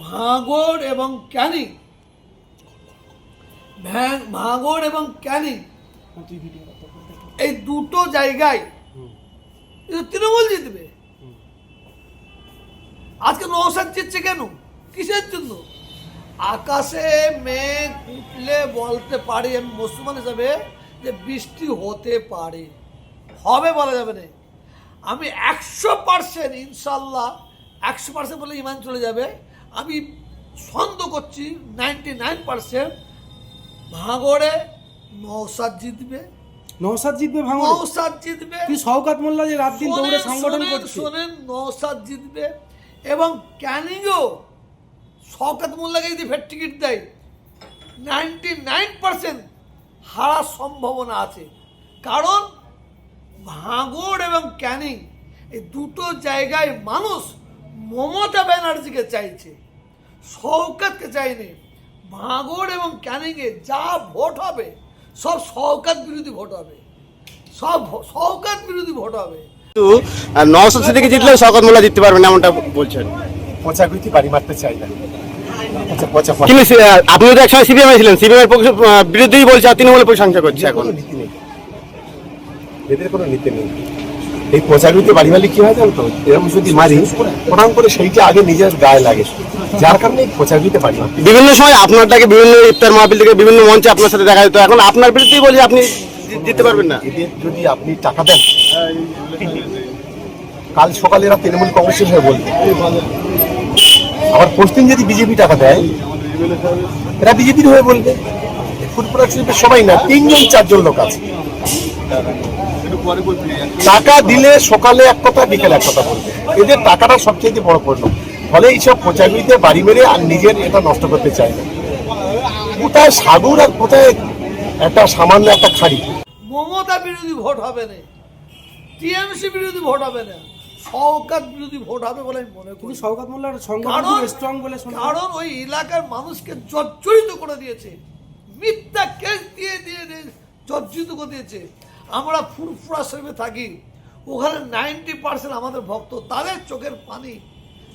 ভাঙড় এবং ক্যানিং। ভাঙড় এবং ক্যানিং। এই দুটো জায়গায় তৃণমূল জিতবে। আজকে নৌসাদ জিতছে কেন? কিসের জন্য? আকাশে মেঘ উঠলে বলতে পারি, আমি মুসলমান হিসাবে, যে বৃষ্টি হতে পারে। হবে বলা যাবে না। আমি একশো পার্সেন্ট, ইনশাল্লাহ, একশো পার্সেন্ট বলে ইমান চলে যাবে। আমি সন্দেহ করছি নাইনটি নাইন পার্সেন্ট ভাঙড়ে নৌসাদ জিতবে। নৌসাদ জিতবে ভাঙড়ে? নৌসাদ জিতবে। কি শওকাত মোল্লা যে রাত দিন দৌড়ে সংগঠন করছে শোনেন নৌসাদ জিতবে এবং ক্যানিংও শওকত মোল্লাকে যদি ফের টিকিট দেয় নাইনটি নাইন পার্সেন্ট হারার সম্ভাবনা আছে। কারণ ভাঙড় এবং ক্যানিং এই দুটো জায়গায় মানুষ মমতা ব্যানার্জিকে চাইছে শওকতকে চাইনি ভাঙড় এবং ক্যানিংয়ে যা ভোট হবে সব শওকত বিরোধী ভোট হবে। সব শওকত বিরোধী ভোট হবে। কিন্তু নওশাদ সিদ্দিকি জিতলেও শওকত মোল্লা জিততে পারবেন এমনটা বলছেন। পচাগুতি বাড়ি মারতে চাই না। আচ্ছা পচা পচা কিন্তু আপনি তো একসময় সিপিএম ছিলেন সিপিএম এর পক্ষে বিরুদ্ধেই বলছে আর তৃণমূলের প্রশংসা করছে এখন কোনো নীতি নেই। এদের কোনো নীতি নেই। এই পচাগুতি বাড়ি মারলে কি হয় জানো তো? এরকম যদি মারি প্রণাম করে সেইটা আগে নিজের গায়ে লাগে। যার কারণে এই বাড়ি বিভিন্ন সময় আপনারটাকে বিভিন্ন ইফতার মাহফিল থেকে বিভিন্ন মঞ্চে আপনার সাথে দেখা যেত। এখন আপনার বিরুদ্ধেই বলি আপনি দিতে পারবেন না। যদি আপনি টাকা দেন কাল সকালে এরা তৃণমূল কংগ্রেসের হয়ে বলবে। আবার পশ্চিম যদি বিজেপি টাকা দেয় এরা বিজেপির হয়ে বলবে। ফুটবল শিল্পের সবাই না তিনজন চারজন লোক আছে। টাকা দিলে সকালে এক কথা বিকেলে এক কথা বলবে। এদের টাকাটা সবচেয়ে বড় পণ্য। ফলে এইসব পচাগুলিতে বাড়ি মেরে আর নিজের এটা নষ্ট করতে চায় না। কোথায় সাগর আর কোথায় একটা সামান্য একটা খাড়ি? মমতা বিরোধী ভোট হবে না। টিএমসি বিরোধী ভোট হবে না। শওকাত বিরোধী ভোট হবে বলে আমি মনে করি। শওকাত মোল্লার সংগঠন স্ট্রং বলে। কারণ ওই এলাকার মানুষকে জর্জরিত করে দিয়েছে। মিথ্যা কেস দিয়ে দিয়ে দিয়ে জর্জরিত করে দিয়েছে। আমরা ফুরফুরা শরীফে থাকি, ওখানে নাইনটি পার্সেন্ট আমাদের ভক্ত, তাদের চোখের পানি,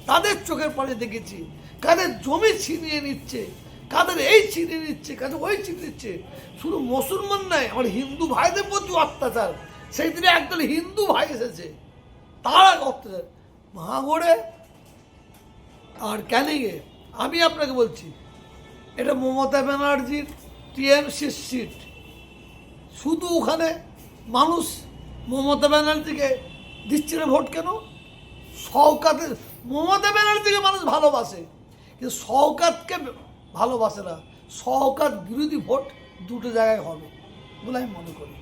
তাদের চোখের পানি দেখেছি। কাদের জমি ছিনিয়ে নিচ্ছে, কাদের এই ছিনিয়ে নিচ্ছে, কাদের ওই ছিনিয়ে নিচ্ছে। শুধু মুসলমান নয়, আমার হিন্দু ভাইদের প্রতি অত্যাচার। সেই দিনে একদল হিন্দু ভাই এসেছে, তারা অত্যাচার। ভাঙড়ে আর ক্যানিংয়ে আমি আপনাকে বলছি, এটা মমতা ব্যানার্জির টিএমসির সিট শুধু ওখানে মানুষ মমতা ব্যানার্জিকে দিচ্ছে না ভোট কেন? শওকাতের মমতা ব্যানার্জিকে মানুষ ভালোবাসে, কিন্তু শওকাতকে ভালোবাসে না। শওকাত বিরোধী ভোট দুটো জায়গায় হবে বলে আমি মনে করি।